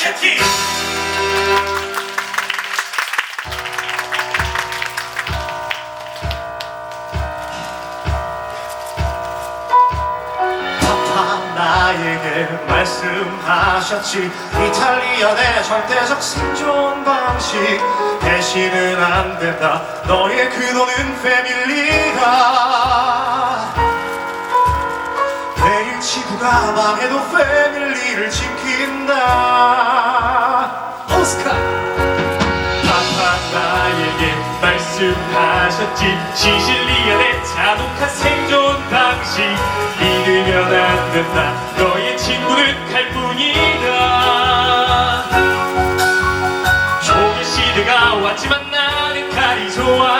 채팅! 아빠 나에게 말씀하셨지. 이탈리아 내 절대적 생존 방식. 대신은 안 된다. 너의 그놈은 패밀리가 내일 지구가 망해도 패밀리를 지킨 다 오스카. 파파 나에게 말씀하셨지. 시실리안의 잔혹한 생존 방식 믿으면 안 된다. 너의 친구는 칼뿐이다. 종의 시대가 왔지만 나는 칼이 좋았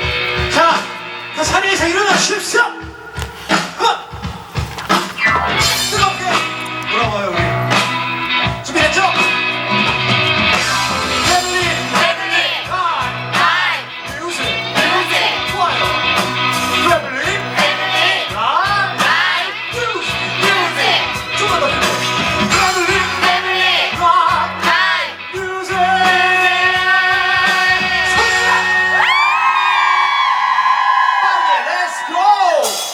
다 자리에서 일어나십시오 빠르게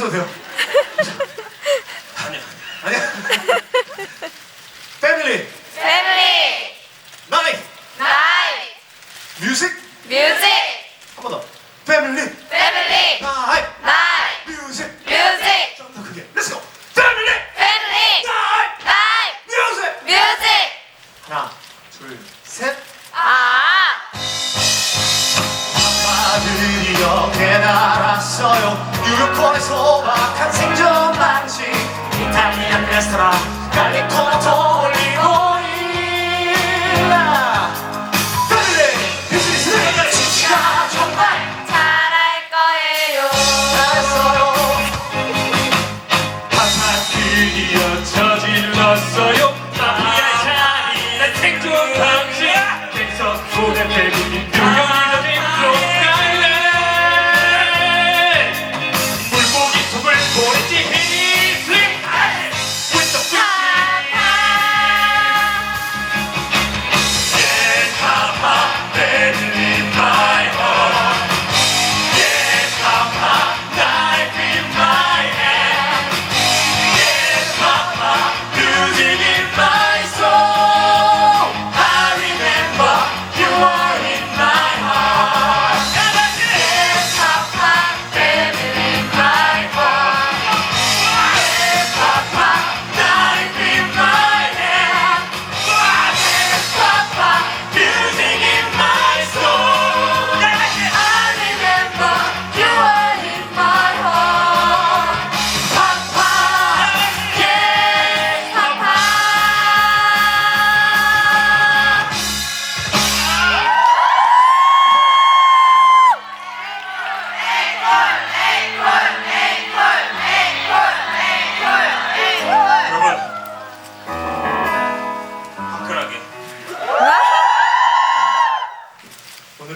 있어도 돼요. 유로콘의 소박한 생존 방식. 이탈리안 레스토랑 갈리토마토 올리고 일라. 패밀리, 뮤직, 진짜 정말 잘했어요. 파파 드디어 저질렀어요